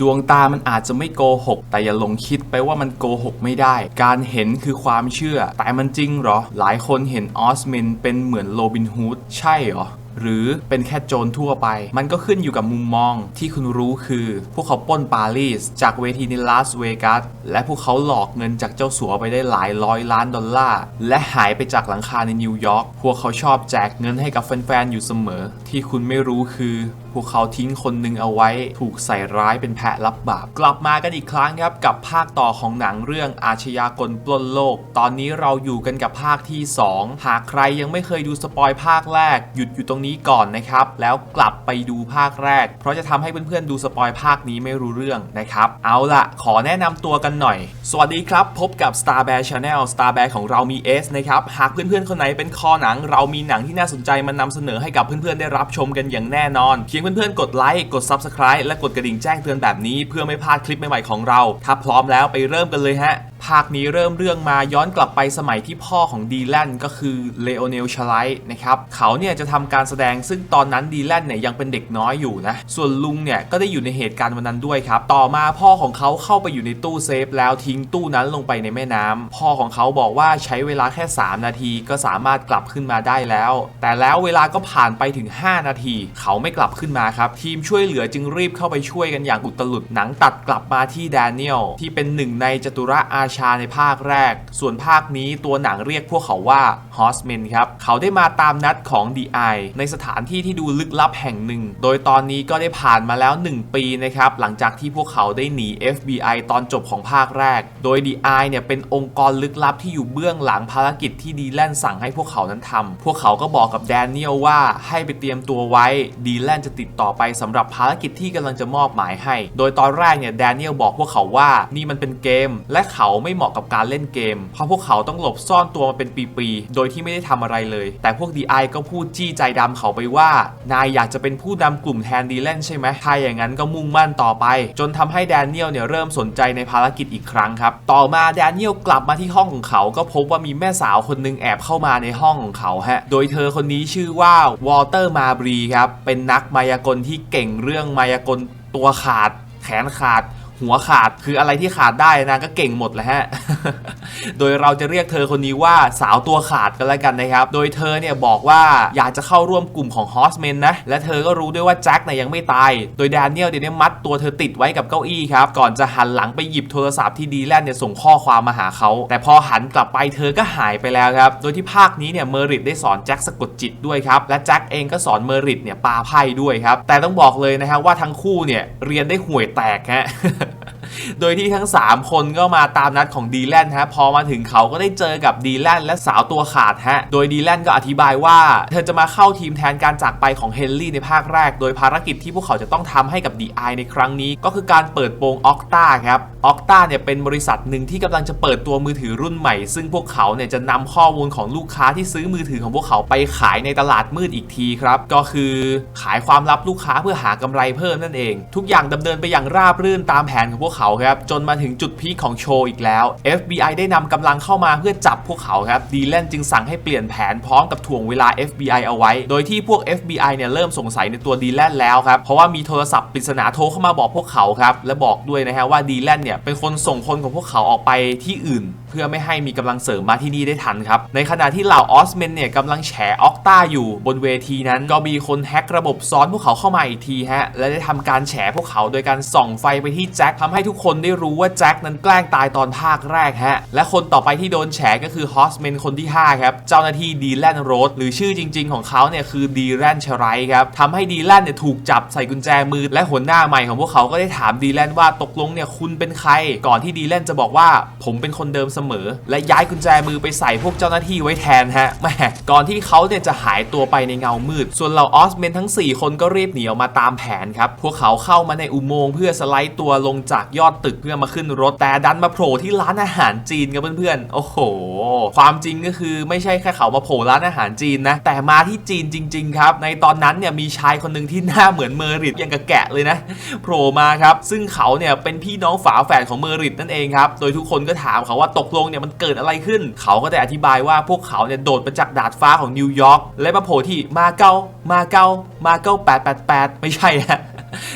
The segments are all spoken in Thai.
ดวงตามันอาจจะไม่โกหก แต่อย่าหลงคิดไปว่ามันโกหกไม่ได้ การเห็นคือความเชื่อ แต่มันจริงหรอ หลายคนเห็นออสเมนเป็นเหมือนโรบินฮูดใช่หรอหรือเป็นแค่โจรทั่วไป มันก็ขึ้นอยู่กับมุมมองที่คุณรู้คือ พวกเขาปล้นปารีส จากเวทีในลาสเวกัส และพวกเขาหลอกเงินจากเจ้าสัวไปได้หลายร้อยล้านดอลลาร์ และหายไปจากหลังคาในนิวยอร์ก พวกเขาชอบแจกเงินให้กับแฟนๆ อยู่เสมอ ที่คุณไม่รู้คือพวกเขาทิ้งคนหนึ่งเอาไว้ ถูกใส่ร้ายเป็นแพะรับบาป กลับมากันอีกครั้งครับกับภาคต่อของหนังเรื่องอาชญากรปล้นโลก ตอนนี้เราอยู่กันกับภาคที่ 2 หากใครยังไม่เคยดูสปอยภาคแรก หยุดอยู่ตรงนี้ก่อนนะครับ แล้วกลับไปดูภาคแรก เพราะจะทำให้เพื่อนๆดูสปอยภาคนี้ไม่รู้เรื่องนะครับเอาล่ะขอแนะนำตัวกันหน่อย สวัสดีครับ พบกับ Star Bear Channel Star Bear ของเรามี S นะครับหากเพื่อนๆคนไหนเป็นคอหนัง เรามีหนังที่น่าสนใจมานำเสนอให้กับเพื่อนๆได้รับชมกันอย่างแน่นอนเพียงเพื่อนๆ กดไลค์ กด Subscribe และกดกระดิ่งแจ้งเตือนแบบนี้ เพื่อไม่พลาดคลิปใหม่ๆของเรา ถ้าพร้อมแล้วไปเริ่มกันเลยฮะ ภาคนี้เริ่มเรื่องมาย้อนกลับไปสมัยที่พ่อของดีแลนก็คือเลโอเนลชไลท์นะครับเขาเนี่ยจะทำการแสดงซึ่งตอนนั้นดีแลนเนี่ยยังเป็นเด็กน้อยอยู่นะ ส่วนลุงเนี่ยก็ได้อยู่ในเหตุการณ์วันนั้นด้วยครับ ต่อมาพ่อของเขาเข้าไปอยู่ในตู้เซฟแล้วทิ้งตู้นั้นลงไปในแม่น้ำพ่อของเขาบอกว่าใช้เวลาแค่ 3 นาทีก็สามารถกลับขึ้นมาได้แล้ว แต่แล้วเวลาก็ผ่านไปถึง 5 นาที เขาไม่กลับขึ้นมาครับ ทีมช่วยเหลือจึงรีบเข้าไปช่วยกันอย่างอุตลุดหนังตัดกลับมาที่แดเนียลที่เป็นหนึ่งในจตุระอาชาในภาคแรก ส่วนภาคนี้ตัวหนังเรียกพวกเขาว่าฮอสเมนครับ เขาได้มาตามนัดของ DI ในสถานที่ที่ดูลึกลับแห่งหนึ่ง โดยตอนนี้ก็ได้ผ่านมาแล้ว 1 ปีนะครับ หลังจากที่พวกเขาได้หนี FBI ตอนจบของภาคแรก โดย DI เนี่ยเป็นองค์กรลึกลับที่อยู่เบื้องหลังภารกิจที่ดีแลนสั่งให้พวกเขานั้นทำพวกเขาก็บอกกับแดเนียลว่าให้ไปเตรียมตัวไว้ ดีแลนจะติดต่อไปสำหรับภารกิจที่กำลังจะมอบหมายให้ โดยตอนแรกเนี่ยแดเนียลบอกพวกเขาว่านี่มันเป็นเกม และเขาไม่เหมาะกับการเล่นเกม เพราะพวกเขาต้องหลบซ่อนตัวมาเป็นปีๆ โดยที่ไม่ได้ทำอะไรเลย แต่พวก DI ก็พูดจี้ใจดำเขาไปว่า นายอยากจะเป็นผู้นำกลุ่มแทนดีแลนใช่ไหมถ้าอย่างนั้นก็มุ่งมั่นต่อไป จนทำให้แดเนียลเนี่ยเริ่มสนใจในภารกิจอีกครั้งครับ ต่อมาแดเนียลกลับมาที่ห้องของเขา ก็พบว่ามีแม่สาวคนหนึงแอบเข้ามาในห้องของเขาฮะ โดยเธอคนนี้ชื่อว่าวอลเตอร์มาบรีครับ เป็นนักมายากลที่เก่งเรื่องมายากลตัวขาดแขนขาด หัวขาดคืออะไรที่ขาดได้นางก็เก่งหมดแหละฮะ โดยเราจะเรียกเธอคนนี้ว่าสาวตัวขาดกันแล้วกันนะครับ โดยเธอเนี่ยบอกว่าอยากจะเข้าร่วมกลุ่มของฮอสเมนนะ และเธอก็รู้ด้วยว่าแจ็คเนี่ยยังไม่ตาย โดยแดเนียลเดี๋ยวนี้มัดตัวเธอติดไว้กับเก้าอี้ครับ ก่อนจะหันหลังไปหยิบโทรศัพท์ที่ดีแลนเนี่ยส่งข้อความมาหาเขา แต่พอหันกลับไปเธอก็หายไปแล้วครับ โดยที่ภาคนี้เนี่ยเมอริดได้สอนแจ็คสะกดจิตด้วยครับ และแจ็คเองก็สอนเมอริดเนี่ยปาไพ่ด้วยครับ แต่ต้องบอกเลยนะฮะว่าทั้งคู่เนี่ยเรียนได้ห่วยแตกฮะ โดยที่ทั้ง 3 คนก็มาตามนัดของดีแลนฮะพอมาถึงเขาก็ได้เจอกับดีแลนและสาวตัวขาดฮะโดยดีแลนก็อธิบายว่าเธอจะมาเข้าทีมแทนการจากไปของเฮนรี่ในภาคแรก โดยภารกิจที่พวกเขาจะต้องทำให้กับ DI ในครั้งนี้ ก็คือการเปิดโปงออกตาครับออกตาเนี่ยเป็นบริษัทหนึ่งที่กำลังจะเปิดตัวมือถือรุ่นใหม่ ซึ่งพวกเขาเนี่ยจะนำข้อมูลของลูกค้าที่ซื้อมือถือของพวกเขาไปขายในตลาดมืดอีกทีครับก็คือขายความลับลูกค้าเพื่อหากำไรเพิ่มนั่นเอง ทุกอย่างดำเนินไปอย่างราบรื่นตามแผนของพวกเขาครับจนมาถึงจุดพีคของโชว์อีกแล้ว FBI ได้นำกำลังเข้ามาเพื่อจับพวกเขาครับดีแลนจึงสั่งให้เปลี่ยนแผนพร้อมกับถ่วงเวลา FBI เอาไว้ โดยที่พวก FBI เนี่ยเริ่มสงสัยในตัวดีแลนแล้วครับเพราะว่ามีโทรศัพท์ปริศนาโทรเข้ามาบอกพวกเขาครับและบอกด้วยนะฮะว่าดีแลนเนี่ยเป็นคนส่งคนของพวกเขาออกไปที่อื่นเพื่อไม่ให้มีกำลังเสริมมาที่นี่ได้ทันครับ ในขณะที่เหล่าออสเมนเนี่ยกำลังแฉออกตาอยู่บนเวทีนั้น ก็มีคนแฮกระบบซ้อนพวกเขาเข้ามาอีกทีฮะ และได้ทำการแฉพวกเขาโดยการส่องไฟไปที่แจ็คทำให้ทุกคนได้รู้ว่าแจ็คนั้นแกล้งตายตอนภาคแรกฮะ และคนต่อไปที่โดนแฉก็คือฮอสเมนคนที่ 5 ครับ เจ้าหน้าที่ดีแลนโรสหรือชื่อจริง ๆ ของเขาเนี่ยคือดีแลนชไรครับทำให้ดีแลนเนี่ยถูกจับใส่กุญแจมือและหัวหน้าใหม่ของพวกเขาก็ได้ถามดีแลนว่าตกลงเนี่ยคุณเป็นใคร ก่อนที่ดีแลนจะบอกว่าผมเป็นคนเดิมเสมอ และย้ายกุญแจมือไปใส่พวกเจ้าหน้าที่ไว้แทนฮะแหมก่อนที่เขาเนี่ยจะหายตัวไปในเงามืด ส่วนเหล่าออสเมนทั้ง 4 คนก็รีบหนีออกมาตามแผนครับ พวกเขาเข้ามาในอุโมงค์เพื่อสไลด์ตัวลงจากยอดตึกเพื่อมาขึ้นรถแต่ดันมาโผล่ที่ร้านอาหารจีนกับเพื่อนๆ โอ้โห ความจริงก็คือไม่ใช่แค่เขามาโผล่ร้านอาหารจีนนะ แต่มาที่จีนจริง ๆ ครับ ในตอนนั้นเนี่ยมีชายคนหนึ่งที่หน้าเหมือนเมอริดอย่างกับแกะเลยนะโผล่มาครับ ซึ่งเขาเนี่ยเป็นพี่น้องฝาแฝดของเมอริดนั่นเองครับ โดยทุกคนก็ถามเขาว่าตกลงเนี่ยมันเกิดอะไรขึ้น เขาก็ได้อธิบายว่าพวกเขาเนี่ยโดดมาจากดาดฟ้าของนิวยอร์กและมาโผล่ที่มาเก๊ามาเก๊ามาเก๊า888 ไม่ใช่ฮะ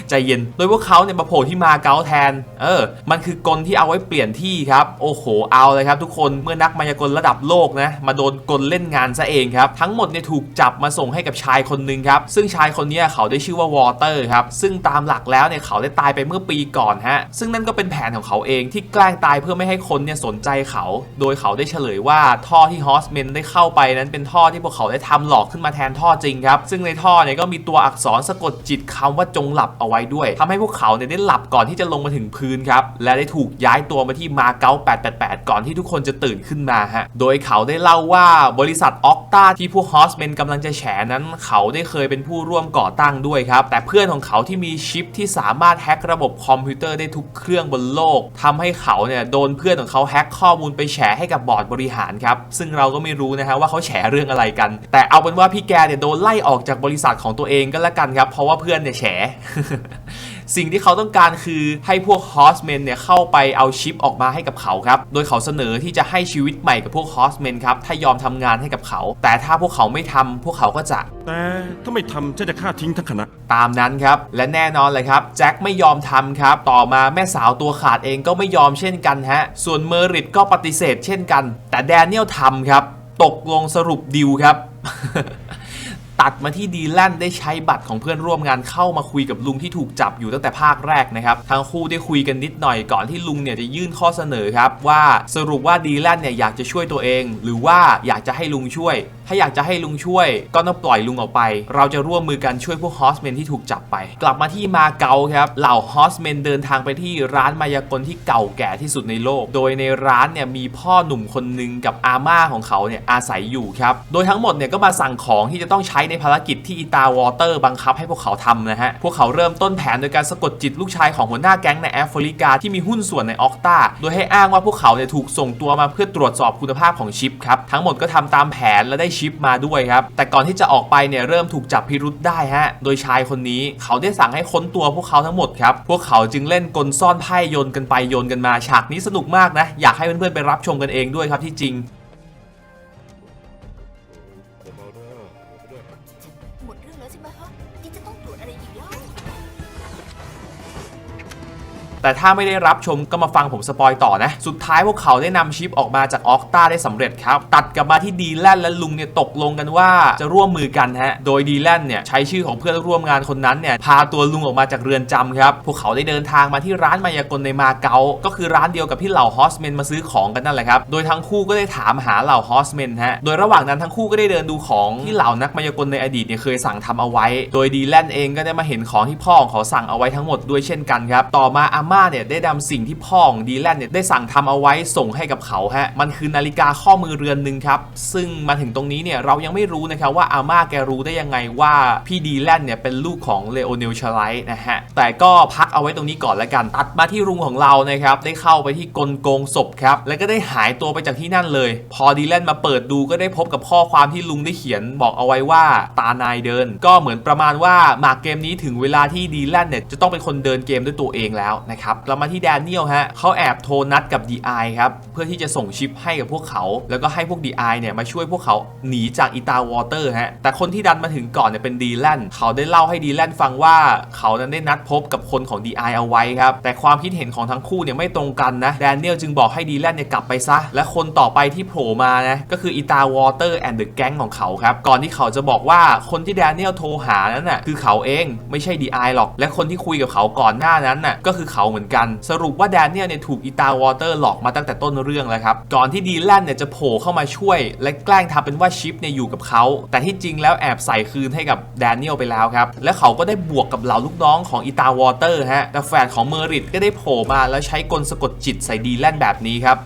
ใจเย็น โดยพวกเขาเนี่ยมาโผล่ที่มาเก๊าแทน เออ มันคือกลที่เอาไว้เปลี่ยนที่ครับ โอ้โห เอาเลยครับทุกคน เมื่อนักมายากลระดับโลกนะ มาโดนกลเล่นงานซะเองครับ ทั้งหมดเนี่ยถูกจับมาส่งให้กับชายคนหนึ่งครับ ซึ่งชายคนนี้เขาได้ชื่อว่าวอเตอร์ครับ ซึ่งตามหลักแล้วเนี่ยเขาได้ตายไปเมื่อปีก่อนฮะ ซึ่งนั่นก็เป็นแผนของเขาเองที่แกล้งตายเพื่อไม่ให้คนเนี่ยสนใจเขา โดยเขาได้เฉลยว่าท่อที่ฮอสเมนได้เข้าไปนั้นเป็นท่อที่พวกเขาได้ทำหลอกขึ้นมาแทนท่อจริงครับ ซึ่งในท่อเนี่ยก็มีตัวอักษรสะกดจิตคำว่าจงหลับเอาไว้ด้วยทำให้พวกเขาเนี่ยได้หลับก่อนที่จะลงมาถึงพื้นครับ และได้ถูกย้ายตัวมาที่มาเก๊า888 ก่อนที่ทุกคนจะตื่นขึ้นมาฮะ โดยเขาได้เล่าว่าบริษัทออกตาที่พวกฮอสเมนกำลังจะแฉนั้นเขาได้เคยเป็นผู้ร่วมก่อตั้งด้วยครับ แต่เพื่อนของเขาที่มีชิปที่สามารถแฮ็กระบบคอมพิวเตอร์ได้ทุกเครื่องบนโลกทำให้เขาเนี่ยโดนเพื่อนของเขาแฮ็กข้อมูลไปแฉให้กับบอร์ดบริหารครับ ซึ่งเราก็ไม่รู้นะฮะว่าเขาแฉเรื่องอะไรกัน แต่เอาเป็นว่าพี่แกเนี่ยโดนไล่ออกจากบริษัทของตัวเองก็แล้วกันครับ เพราะว่าเพื่อนเนี่ยแฉสิ่งที่เขาต้องการคือให้พวกฮอสเมนเนี่ยเข้าไปเอาชิปออกมาให้กับเขาครับ โดยเขาเสนอที่จะให้ชีวิตใหม่กับพวกฮอสเมนครับ ถ้ายอมทำงานให้กับเขา แต่ถ้าพวกเขาไม่ทำพวกเขาก็จะ แต่ถ้าไม่ทำฉันจะฆ่าทิ้งทั้งคณะ ตามนั้นครับ และแน่นอนเลยครับแจ็คไม่ยอมทำครับ ต่อมาแม่สาวตัวขาดเองก็ไม่ยอมเช่นกันฮะ ส่วนเมอริตก็ปฏิเสธเช่นกัน แต่แดเนียลทำครับ ตกลงสรุปดิวครับ ตัดมาที่ดีแลนได้ใช้บัตรของเพื่อนร่วมงานเข้ามาคุยกับลุงที่ถูกจับอยู่ตั้งแต่ภาคแรกนะครับทั้งคู่ได้คุยกันนิดหน่อยก่อนที่ลุงเนี่ยจะยื่นข้อเสนอครับว่าสรุปว่าดีแลนเนี่ยอยากจะช่วยตัวเอง หรือว่าอยากจะให้ลุงช่วย ถ้าอยากจะให้ลุงช่วย ก็ต้องปล่อยลุงออกไป เราจะร่วมมือกันช่วยพวกฮอสเมนที่ถูกจับไป กลับมาที่มาเก๊าครับ เหล่าฮอสเมนเดินทางไปที่ร้านมายากลที่เก่าแก่ที่สุดในโลก โดยในร้านเนี่ยมีพ่อหนุ่มคนหนึ่งกับอาม่าของเขาเนี่ยอาศัยอยู่ครับ โดยทั้งหมดเนี่ยก็มาสั่งของที่จะต้องใช้ในภารกิจที่อีตาวอเตอร์บังคับให้พวกเขาทำนะฮะ พวกเขาเริ่มต้นแผนโดยการสะกดจิตลูกชายของหัวหน้าแก๊งในแอฟริกาที่มีหุ้นส่วนในออกตาโดยให้อ้างว่าพวกเขาเนี่ยถูกส่งตัวมาเพื่อตรวจสอบคุณภาพของชิปครับ ทั้งหมดก็ทำตามแผนและได้ชิปมาด้วยครับ แต่ก่อนที่จะออกไปเนี่ยเริ่มถูกจับพิรุษได้ฮะ โดยชายคนนี้เขาได้สั่งให้ค้นตัวพวกเขาทั้งหมดครับ พวกเขาจึงเล่นกลซ่อนไพ่โยนกันไปโยนกันมา ฉากนี้สนุกมากนะ อยากให้เพื่อนๆไปรับชมกันเองด้วยครับที่จริง แต่ถ้าไม่ได้รับชมก็มาฟังผมสปอยต่อนะ สุดท้ายพวกเขาได้นำชิปออกมาจากออกตาได้สำเร็จครับ ตัดกลับมาที่ดีแลนและลุงเนี่ยตกลงกันว่าจะร่วมมือกันฮะ โดยดีแลนเนี่ยใช้ชื่อของเพื่อนร่วมงานคนนั้นเนี่ยพาตัวลุงออกมาจากเรือนจำครับ พวกเขาได้เดินทางมาที่ร้านมายากลในมาเก๊าก็คือร้านเดียวกับที่เหล่าฮอสเมนมาซื้อของกันนั่นแหละครับ โดยทั้งคู่ก็ได้ถามหาเหล่าฮอสเมนฮะ โดยระหว่างนั้นทั้งคู่ก็ได้เดินดูของที่เหล่านักมายากลในอดีตเนี่ยเคยสั่งทำเอาไว้ โดยดีแลนเองก็ได้มาเห็นของที่พ่อของเขาสั่งเอาไว้ทั้งหมดด้วยเช่นกันครับ ต่อมาอาม่าเนี่ยได้นำสิ่งที่พ่อของดีแลนเนี่ยได้สั่งทำเอาไว้ส่งให้กับเขาฮะมันคือนาฬิกาข้อมือเรือนหนึ่งครับซึ่งมาถึงตรงนี้เนี่ยเรายังไม่รู้นะครับว่าอาม่าแกรู้ได้ยังไงว่าพี่ดีแลนเนี่ยเป็นลูกของเลโอเนลชไลท์นะฮะแต่ก็พักเอาไว้ตรงนี้ก่อนแล้วกันตัดมาที่ลุงของเรานะครับได้เข้าไปที่กลโกงศพครับแล้วก็ได้หายตัวไปจากที่นั่นเลย พอดีแลนมาเปิดดูก็ได้พบกับข้อความที่ลุงได้เขียนบอกเอาไว้ว่าตานายเดิน ก็เหมือนประมาณว่าหมากเกมนี้ถึงเวลาที่ดีแลนเนี่ยจะต้องเป็นคนเดินเกมด้วยตัวเองแล้วนะครับเรามาที่แดเนียลฮะเขาแอบโทรนัดกับ DI ครับ เพื่อที่จะส่งชิปให้กับพวกเขา แล้วก็ให้พวก DI เนี่ยมาช่วยพวกเขาหนีจากอีตาวอเตอร์ฮะ แต่คนที่ดันมาถึงก่อนเนี่ยเป็นดีแลนเขาได้เล่าให้ดีแลนฟังว่าเขานั้นได้นัดพบกับคนของ DI เอาไว้ครับ แต่ความคิดเห็นของทั้งคู่เนี่ยไม่ตรงกันนะแดเนียลจึงบอกให้ดีแลนเนี่ยกลับไปซะ และคนต่อไปที่โผล่มานะก็คืออีตาวอเตอร์แอนด์เดอะแก๊งของเขาครับ ก่อนที่เขาจะบอกว่าคนที่แดเนียลโทรหานั้นน่ะคือเขาเองไม่ใช่ DI หรอก และคนที่คุยกับเขาก่อนหน้านั้นน่ะก็คือเขาเหมือนกัน สรุปว่าแดเนียลเนี่ยถูกอีตาวอเตอร์หลอกมาตั้งแต่ต้นเรื่องแล้วครับ ก่อนที่ดีแลนเนี่ยจะโผล่เข้ามาช่วย และแกล้งทำเป็นว่าชิปเนี่ยอยู่กับเขา แต่ที่จริงแล้วแอบใส่คืนให้กับแดเนียลไปแล้วครับ และเขาก็ได้บวกกับเหล่าลูกน้องของอีตาวอเตอร์ฮะแต่แฟนของเมอริตก็ได้โผล่มาแล้วใช้กลสะกดจิตใส่ดีแลนแบบนี้ครับ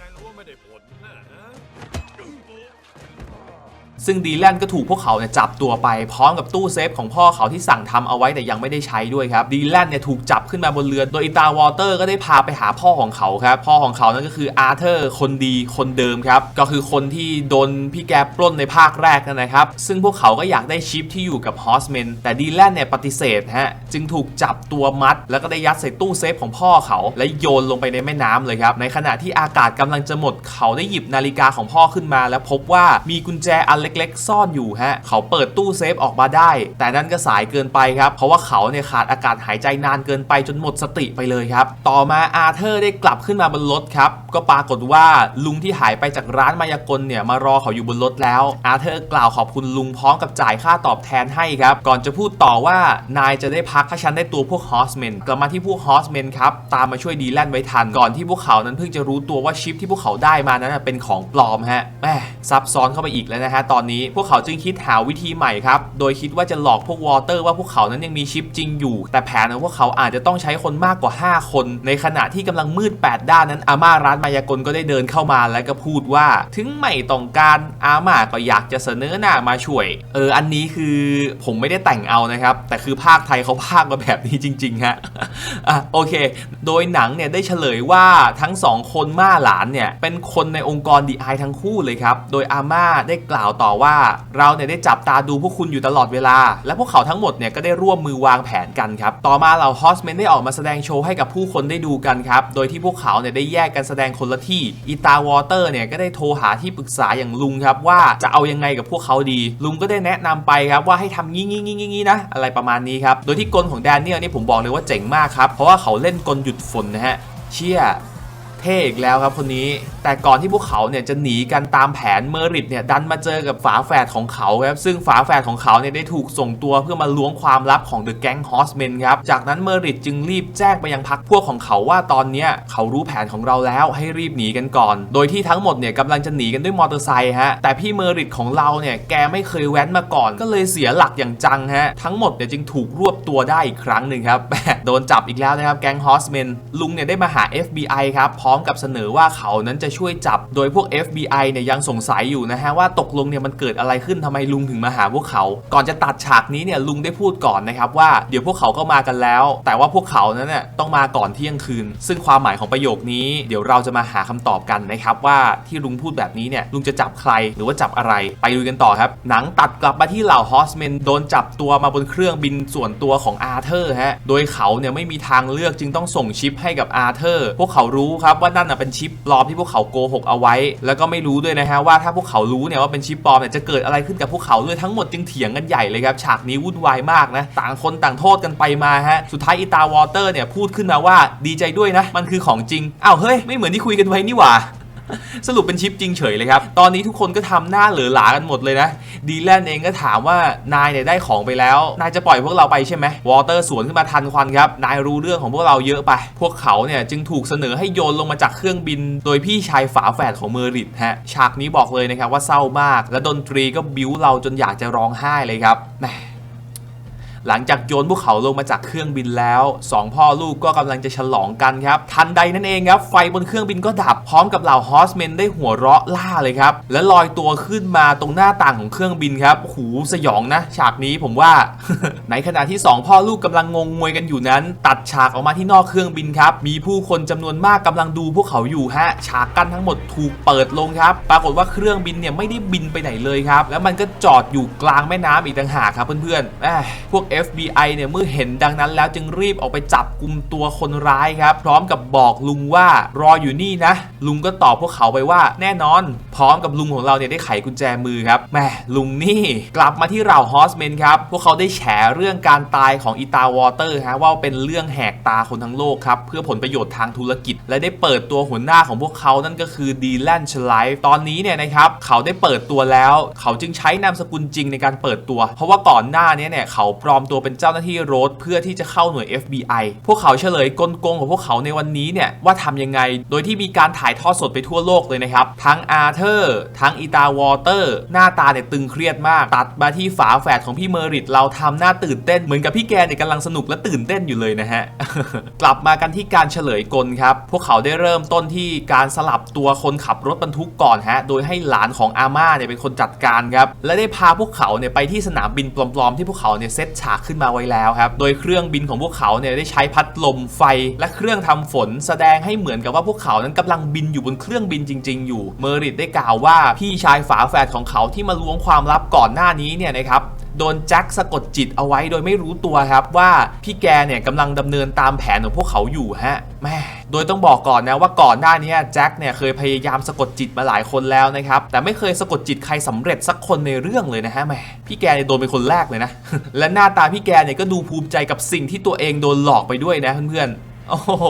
ซึ่งดีแลนก็ถูกพวกเขาเนี่ยจับตัวไปพร้อมกับตู้เซฟของพ่อเขาที่สั่งทำเอาไว้แต่ยังไม่ได้ใช้ด้วยครับดีแลนเนี่ยถูกจับขึ้นมาบนเรือโดยอีตาวอเตอร์ก็ได้พาไปหาพ่อของเขาครับพ่อของเขานั่นก็คืออาร์เธอร์คนดีคนเดิมครับก็คือคนที่โดนพี่แกปล้นในภาคแรกนั่นนะครับซึ่งพวกเขาก็อยากได้ชิปที่อยู่กับฮอสเมนแต่ดีแลนเนี่ยปฏิเสธฮะจึงถูกจับตัวมัด แล้วก็ได้ยัดใส่ตู้เซฟของพ่อเขาและโยนลงไปในแม่น้ำเลยครับในขณะที่อากาศกำลังจะหมดเขาได้หยิบนาฬิกาของพ่อขึ้นมา แล้วพบว่ามีกุญแจอันเล็กๆ ซ่อนอยู่ฮะ เขาเปิดตู้เซฟออกมาได้ แต่นั่นก็สายเกินไปครับ เพราะว่าเขาเนี่ยขาดอากาศหายใจนานเกินไปจนหมดสติไปเลยครับ ต่อมาอาเธอร์ได้กลับขึ้นมาบนรถครับ ก็ปรากฏว่าลุงที่หายไปจากร้านมายากลเนี่ยมารอเขาอยู่บนรถแล้ว อาเธอร์กล่าวขอบคุณลุงพร้อมกับจ่ายค่าตอบแทนให้ครับ ก่อนจะพูดต่อว่านายจะได้พักถ้าฉันได้ตัวพวกฮอสเมนกลับมาที่พวกฮอสเมนครับตามมาช่วยดีแลนไว้ทันก่อนที่พวกเขานั้นเพิ่งจะรู้ตัวว่าชิปที่พวกเขาได้มานั้นเป็นของปลอมฮะแหมซับซ้อนเข้าไปอีกแล้วนะฮะตอนนี้พวกเขาจึงคิดหาวิธีใหม่ครับ โดยคิดว่าจะหลอกพวกวอเตอร์ว่าพวกเขานั้นยังมีชิปจริงอยู่ แต่แผนของพวกเขาอาจจะต้องใช้คนมากกว่า 5 คน ในขณะที่กำลังมืด 8 ด้านนั้นอาม่าร้านมายากลก็ได้เดินเข้ามาแล้วก็พูดว่า ถึงไม่ต้องการอาม่าก็อยากจะเสนอหน้ามาช่วย เอออันนี้คือผมไม่ได้แต่งเอานะครับ แต่คือภาคไทยเขาภาคมาแบบนี้จริงๆฮะอะโอเค โดยหนังเนี่ยได้เฉลยว่าทั้งสองคนม่าหลานเนี่ยเป็นคนในองค์กรดีไอทั้งคู่เลยครับโดยอาม่าได้กล่าวต่อว่าเราเนี่ยได้จับตาดูพวกคุณอยู่ตลอดเวลา และพวกเขาทั้งหมดเนี่ยก็ได้ร่วมมือวางแผนกันครับ ต่อมาเหล่าฮอสเมนได้ออกมาแสดงโชว์ให้กับผู้คนได้ดูกันครับ โดยที่พวกเขาเนี่ยได้แยกกันแสดงคนละที่อีตาวอเตอร์เนี่ยก็ได้โทรหาที่ปรึกษาอย่างลุงครับว่าจะเอายังไงกับพวกเขาดี ลุงก็ได้แนะนำไปครับว่าให้ทำงี้งี้งี้งี้นะอะไรประมาณนี้ครับโดยที่กลของแดนเนียลนี่ผมบอกเลยว่าเจ๋งมากครับเพราะว่าเขาเล่นกลหยุดฝนนะฮะเชี่ย เท่อีกแล้วครับคนนี้ แต่ก่อนที่พวกเขาเนี่ยจะหนีกันตามแผนเมอริดเนี่ยดันมาเจอกับฝาแฝดของเขาครับซึ่งฝาแฝดของเขาเนี่ยได้ถูกส่งตัวเพื่อมาล้วงความลับของเดอะแก๊งฮอสเมนครับจากนั้นเมอริดจึงรีบแจ้งไปยังพักพวกของเขาว่าตอนเนี้ยเขารู้แผนของเราแล้วให้รีบหนีกันก่อน โดยที่ทั้งหมดเนี่ยกำลังจะหนีกันด้วยมอเตอร์ไซค์ฮะแต่พี่เมอริดของเราเนี่ยแกไม่เคยแว้นมาก่อน ก็เลยเสียหลักอย่างจังฮะทั้งหมดเนี่ยจึงถูกรวบตัวได้อีกครั้งหนึ่งครับโดนจับอีกแล้วนะครับแก๊งฮอสเมนลุงเนี่ยได้มาหา FBI ครับพร้อมกับเสนอว่าเขานั้นจะช่วยจับ โดยพวก FBI เนี่ยยังสงสัยอยู่นะฮะว่าตกลงเนี่ยมันเกิดอะไรขึ้นทำไมลุงถึงมาหาพวกเขา ก่อนจะตัดฉากนี้เนี่ยลุงได้พูดก่อนนะครับว่าเดี๋ยวพวกเขาก็มากันแล้ว แต่ว่าพวกเขานั้นเนี่ยต้องมาก่อนเที่ยงคืน ซึ่งความหมายของประโยคนี้ เดี๋ยวเราจะมาหาคำตอบกันนะครับว่าที่ลุงพูดแบบนี้เนี่ยลุงจะจับใครหรือว่าจับอะไร ไปดูกันต่อครับ หนังตัดกลับมาที่เหล่าฮอสเมนโดนจับตัวมาบนเครื่องบินส่วนตัวของอาเธอร์ฮะโดยเขาเนี่ยไม่มีทางเลือกจึงต้องส่งชิปให้กับอาเธอร์พวกเขารู้ครับว่านั่นเป็นชิปปลอมที่พวกเขาโกหกเอาไว้ แล้วก็ไม่รู้ด้วยนะฮะว่าถ้าพวกเขารู้เนี่ยว่าเป็นชิปปลอมเนี่ยจะเกิดอะไรขึ้นกับพวกเขาด้วยทั้งหมดจึงเถียงกันใหญ่เลยครับฉากนี้วุ่นวายมากนะต่างคนต่างโทษกันไปมาฮะสุดท้ายอีตาวอเตอร์เนี่ยพูดขึ้นมาว่าดีใจด้วยนะมันคือของจริงอ้าวเฮ้ยไม่เหมือนที่คุยกันไว้นี่หว่า สรุปเป็นชิปจริงเฉยเลยครับ ตอนนี้ทุกคนก็ทำหน้าเหลือหลากันหมดเลยนะ ดีแลนเองก็ถามว่านายเนี่ยได้ของไปแล้ว นายจะปล่อยพวกเราไปใช่ไหมวอเตอร์สวนขึ้นมาทันควันครับ นายรู้เรื่องของพวกเราเยอะไป พวกเขาเนี่ยจึงถูกเสนอให้โยนลงมาจากเครื่องบิน โดยพี่ชายฝาแฝดของเมอริดฮะ ฉากนี้บอกเลยนะครับว่าเศร้ามาก และดนตรีก็บิ้วเราจนอยากจะร้องไห้เลยครับแหม หลังจากโยนพวกเขาลงมาจากเครื่องบินแล้วสองพ่อลูกก็กำลังจะฉลองกันครับทันใดนั่นเองครับไฟบนเครื่องบินก็ดับพร้อมกับเหล่าฮอสเมนได้หัวเราะล่าเลยครับและลอยตัวขึ้นมาตรงหน้าต่างของเครื่องบินครับหูสยองนะ ฉากนี้ผมว่า ในขณะที่สองพ่อลูกกำลังงงงวยกันอยู่นั้น ตัดฉากออกมาที่นอกเครื่องบินครับมีผู้คนจำนวนมากกำลังดูพวกเขาอยู่ฮะฉากกั้นทั้งหมดถูกเปิดลงครับ ปรากฏว่าเครื่องบินเนี่ยไม่ได้บินไปไหนเลยครับแล้วมันก็จอดอยู่กลางแม่น้ำอีกต่างหากครับเพื่อนๆพวก FBI เนี่ยเมื่อเห็นดังนั้นแล้วจึงรีบออกไปจับกลุ่มตัวคนร้ายครับ พร้อมกับบอกลุงว่ารออยู่นี่นะ ลุงก็ตอบพวกเขาไปว่าแน่นอน พร้อมกับลุงของเราเนี่ยได้ไขกุญแจมือครับแหมลุงนี่กลับมาที่เราฮอสเมนครับ พวกเขาได้แฉเรื่องการตายของอีตาวอเตอร์ฮะว่าเป็นเรื่องแหกตาคนทั้งโลกครับ เพื่อผลประโยชน์ทางธุรกิจ และได้เปิดตัวหัวหน้าของพวกเขานั่นก็คือดีแลนชไลฟ์ตอนนี้เนี่ยนะครับเขาได้เปิดตัวแล้ว เขาจึงใช้นามสกุลจริงในการเปิดตัว เพราะว่าก่อนหน้านี้เนี่ยเขาปลอมตัวเป็นเจ้าหน้าที่โรดเพื่อที่จะเข้าหน่วย FBI พวกเขาเฉลยกลโกงของพวกเขาในวันนี้เนี่ยว่าทำยังไง โดยที่มีการถ่ายทอดสดไปทั่วโลกเลยนะครับ ทั้งอาเธอร์ ทั้งอีตาวอเตอร์ หน้าตาเนี่ยตึงเครียดมาก ตัดมาที่ฝาแฝดของพี่เมอริดเราทำหน้าตื่นเต้นเหมือนกับพี่แกเนี่ยกำลังสนุกและตื่นเต้นอยู่เลยนะฮะ กลับมากันที่การเฉลยกลครับ พวกเขาได้เริ่มต้นที่การสลับตัวคนขับรถบรรทุกก่อนฮะ โดยให้หลานของอาม่าเนี่ยเป็นคนจัดการครับ และได้พาพวกเขาเนี่ยไปที่สนามบินปลอมๆที่พวกเขาเนี่ยเซตฉากขึ้นมาไว้แล้วครับ โดยเครื่องบินของพวกเขาเนี่ยได้ใช้พัดลมไฟ และเครื่องทำฝนแสดงให้เหมือนกับว่าพวกเขานั้นกำลังบินอยู่บนเครื่องบินจริง ๆ อยู่ เมอริดได้กล่าวว่าพี่ชายฝาแฝดของเขาที่มาล้วงความลับก่อนหน้านี้เนี่ยนะครับ โดนแจ็คสะกดจิตเอาไว้โดยไม่รู้ตัวครับว่าพี่แกเนี่ยกำลังดำเนินตามแผนของพวกเขาอยู่ฮะแม่โดยต้องบอกก่อนนะว่าก่อนหน้านี้แจ็คเนี่ยเคยพยายามสะกดจิตมาหลายคนแล้วนะครับแต่ไม่เคยสะกดจิตใครสำเร็จสักคนในเรื่องเลยนะฮะแหมพี่แกเนี่ยโดนเป็นคนแรกเลยนะและหน้าตาพี่แกเนี่ยก็ดูภูมิใจกับสิ่งที่ตัวเองโดนหลอกไปด้วยนะเพื่อนๆ โอ้โห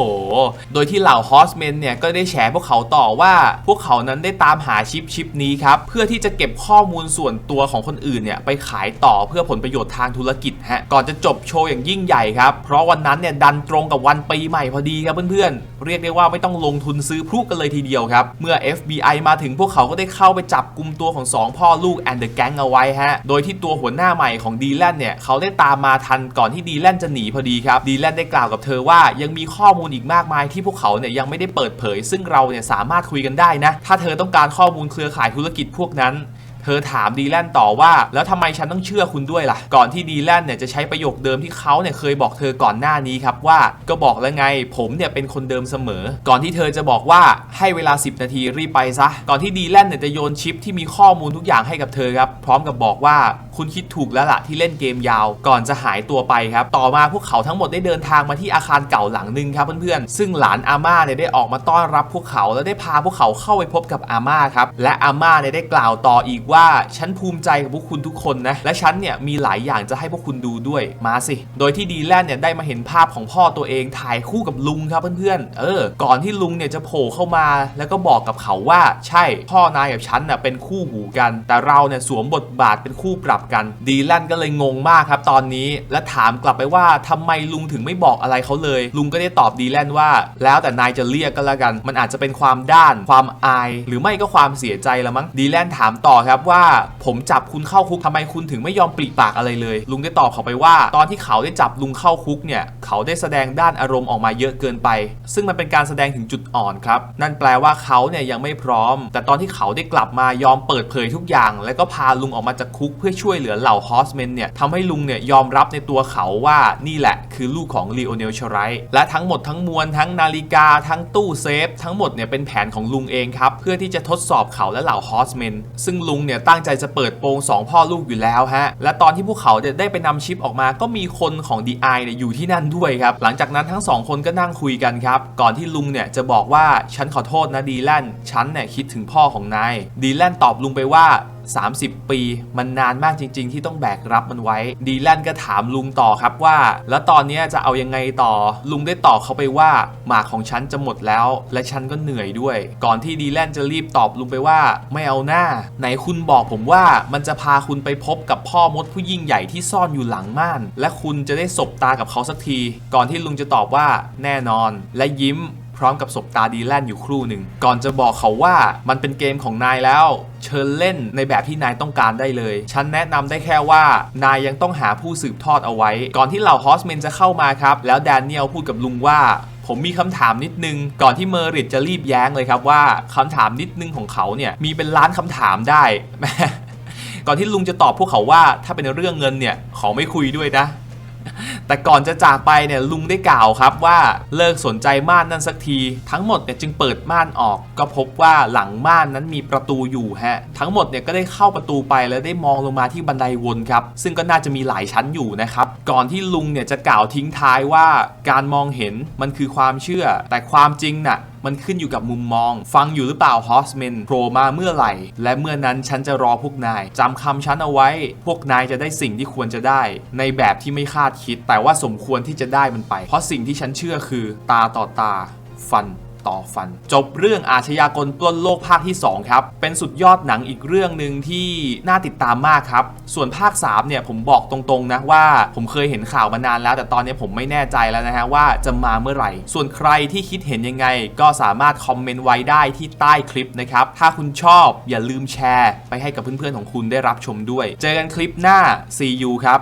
โดยที่เหล่าฮอสเมนเนี่ยก็ได้แฉพวกเขาต่อว่าพวกเขานั้นได้ตามหาชิปชิปนี้ครับ เพื่อที่จะเก็บข้อมูลส่วนตัวของคนอื่นเนี่ยไปขายต่อเพื่อผลประโยชน์ทางธุรกิจฮะ ก่อนจะจบโชว์อย่างยิ่งใหญ่ครับ เพราะวันนั้นเนี่ยดันตรงกับวันปีใหม่พอดีครับเพื่อนๆ เรียกได้ว่าไม่ต้องลงทุนซื้อพลุกันเลยทีเดียวครับ เมื่อ FBI มาถึงพวกเขาก็ได้เข้าไปจับกลุ่มตัวของสองพ่อลูกแอนเดอร์แก๊งเอาไว้ฮะ โดยที่ตัวหัวหน้าใหม่ของดีแลนเนี่ยเขาได้ตามมาทันก่อนที่ดีแลนจะหนีพอดีครับดีแลนได้กล่าวกับเธอว่ายังมีข้อมูลอีกมากมายที่พวกเขาเนี่ยยังไม่ได้เปิดเผย ซึ่งเราเนี่ยสามารถคุยกันได้นะ ถ้าเธอต้องการข้อมูลเครือข่ายธุรกิจพวกนั้นเธอถามดีแลนต่อว่า แล้วทำไมฉันต้องเชื่อคุณด้วยล่ะ ก่อนที่ดีแลนเนี่ยจะใช้ประโยคเดิมที่เขาเนี่ยเคยบอกเธอก่อนหน้านี้ครับว่าก็บอกแล้วไง ผมเนี่ยเป็นคนเดิมเสมอ ก่อนที่เธอจะบอกว่าให้เวลา 10 นาทีรีบไปซะ ก่อนที่ดีแลนเนี่ยจะโยนชิปที่มีข้อมูลทุกอย่างให้กับเธอครับ พร้อมกับบอกว่า คุณคิดถูกแล้วล่ะที่เล่นเกมยาว ก่อนจะหายตัวไปครับ ต่อมาพวกเขาทั้งหมดได้เดินทางมาที่อาคารเก่าหลังหนึ่งครับเพื่อนๆ ซึ่งหลานอาม่าเนี่ยได้ออกมาต้อนรับพวกเขาแล้วได้พาพวกเขาเข้าไปพบกับอาม่าครับ และอาม่าเนี่ยได้กล่าวต่ออีกว่าฉันภูมิใจกับพวกคุณทุกคนนะ และฉันเนี่ยมีหลายอย่างจะให้พวกคุณดูด้วย มาสิ โดยที่ดีแลนเนี่ยได้มาเห็นภาพของพ่อตัวเองถ่ายคู่กับลุงครับเพื่อนๆ เออ ก่อนที่ลุงเนี่ยจะโผล่เข้ามา แล้วก็บอกกับเขาว่า ใช่ พ่อนายกับฉันน่ะเป็นคู่หูกัน แต่เราเนี่ยสวมบทบาทเป็นคู่ปรับกัน ดีแลนก็เลยงงมากครับตอนนี้และถามกลับไปว่าทำไมลุงถึงไม่บอกอะไรเขาเลย ลุงก็ได้ตอบดีแลนว่า แล้วแต่นายจะเรียกก็แล้วกัน มันอาจจะเป็นความด้าน ความอาย หรือไม่ก็ความเสียใจละมั้งดีแลนถามต่อครับว่า ผมจับคุณเข้าคุกทำไมคุณถึงไม่ยอมปลีปากอะไรเลย ลุงได้ตอบเขาไปว่า ตอนที่เขาได้จับลุงเข้าคุกเนี่ยเขาได้แสดงด้านอารมณ์ออกมาเยอะเกินไป ซึ่งมันเป็นการแสดงถึงจุดอ่อนครับนั่นแปลว่าเขาเนี่ยยังไม่พร้อม แต่ตอนที่เขาได้กลับมายอมเปิดเผยทุกอย่าง แล้วก็พาลุงออกมาจากคุกเพื่อช่วยเหลือเหล่าฮอสเมนเนี่ยทำให้ลุงเนี่ยยอมรับในตัวเขาว่านี่แหละคือลูกของลีโอเนลชไรท์และทั้งหมดทั้งมวลทั้งนาฬิกาทั้งตู้เซฟ ทั้งหมดเนี่ยเป็นแผนของลุงเองครับ เพื่อที่จะทดสอบเขาและเหล่าฮอสเมนซึ่งลุงเนี่ยตั้งใจจะเปิดโปงสองพ่อลูกอยู่แล้วฮะ และตอนที่พวกเขาเนี่ยได้ไปนำชิปออกมา ก็มีคนของ DI เนี่ยอยู่ที่นั่นด้วยครับ หลังจากนั้นทั้งสองคนก็นั่งคุยกันครับ ก่อนที่ลุงเนี่ยจะบอกว่าฉันขอโทษนะดีแลนฉันเนี่ยคิดถึงพ่อของนายดีแลนตอบลุงไปว่า 30 ปี มันนานมากจริง ๆ ที่ต้องแบกรับมันไว้ ดีแลนก็ถามลุงต่อครับว่า แล้วตอนนี้จะเอายังไงต่อ ลุงได้ตอบเขาไปว่าหมากของฉันจะหมดแล้ว และฉันก็เหนื่อยด้วย ก่อนที่ดีแลนจะรีบตอบลุงไปว่า ไม่เอาหน้า ไหนคุณบอกผมว่ามันจะพาคุณไปพบกับพ่อมดผู้ยิ่งใหญ่ที่ซ่อนอยู่หลังม่าน และคุณจะได้สบตากับเขาสักที ก่อนที่ลุงจะตอบว่าแน่นอน และยิ้ม พร้อมกับสบตาดีแลนอยู่ครู่หนึ่ง ก่อนจะบอกเขาว่ามันเป็นเกมของนายแล้ว เชิญเล่นในแบบที่นายต้องการได้เลย ฉันแนะนำได้แค่ว่านายยังต้องหาผู้สืบทอดเอาไว้ ก่อนที่เหล่าฮอสเมนจะเข้ามาครับ แล้วแดเนียลพูดกับลุงว่าผมมีคำถามนิดนึง ก่อนที่เมอริดจะรีบแย้งเลยครับว่าคำถามนิดนึงของเขาเนี่ยมีเป็นล้านคำถามได้ก่อนที่ลุงจะตอบพวกเขาว่าถ้าเป็นเรื่องเงินเนี่ยขอไม่คุยด้วยนะ แต่ก่อนจะจากไปเนี่ยลุงได้กล่าวครับว่าเลิกสนใจม่านนั่นสักที ทั้งหมดเนี่ยจึงเปิดม่านออก ก็พบว่าหลังม่านนั้นมีประตูอยู่ฮะ ทั้งหมดเนี่ยก็ได้เข้าประตูไปแล้วได้มองลงมาที่บันไดวนครับ ซึ่งก็น่าจะมีหลายชั้นอยู่นะครับ ก่อนที่ลุงเนี่ยจะกล่าวทิ้งท้ายว่า การมองเห็นมันคือความเชื่อ แต่ความจริงน่ะ มันขึ้นอยู่กับมุมมอง ฟังอยู่หรือเปล่าฮอสเมนโผล่มาเมื่อไหร่ และเมื่อนั้นฉันจะรอพวกนายจำคำฉันเอาไว้ พวกนายจะได้สิ่งที่ควรจะได้ ในแบบที่ไม่คาดคิด แต่ว่าสมควรที่จะได้มันไป เพราะสิ่งที่ฉันเชื่อคือ ตาต่อตา ฟัน ต่อฟัน จบเรื่องอาชญากรปล้นโลกภาคที่ 2 ครับ เป็นสุดยอดหนังอีกเรื่องหนึ่งที่น่าติดตามมากครับ ส่วนภาค 3 เนี่ยผมบอกตรงๆนะว่าผมเคยเห็นข่าวมานานแล้ว แต่ตอนนี้ผมไม่แน่ใจแล้วนะฮะว่าจะมาเมื่อไหร่ ส่วนใครที่คิดเห็นยังไง ก็สามารถคอมเมนต์ไว้ได้ที่ใต้คลิปนะครับ ถ้าคุณชอบอย่าลืมแชร์ ไปให้กับเพื่อนๆของคุณได้รับชมด้วย เจอกันคลิปหน้า see you ครับ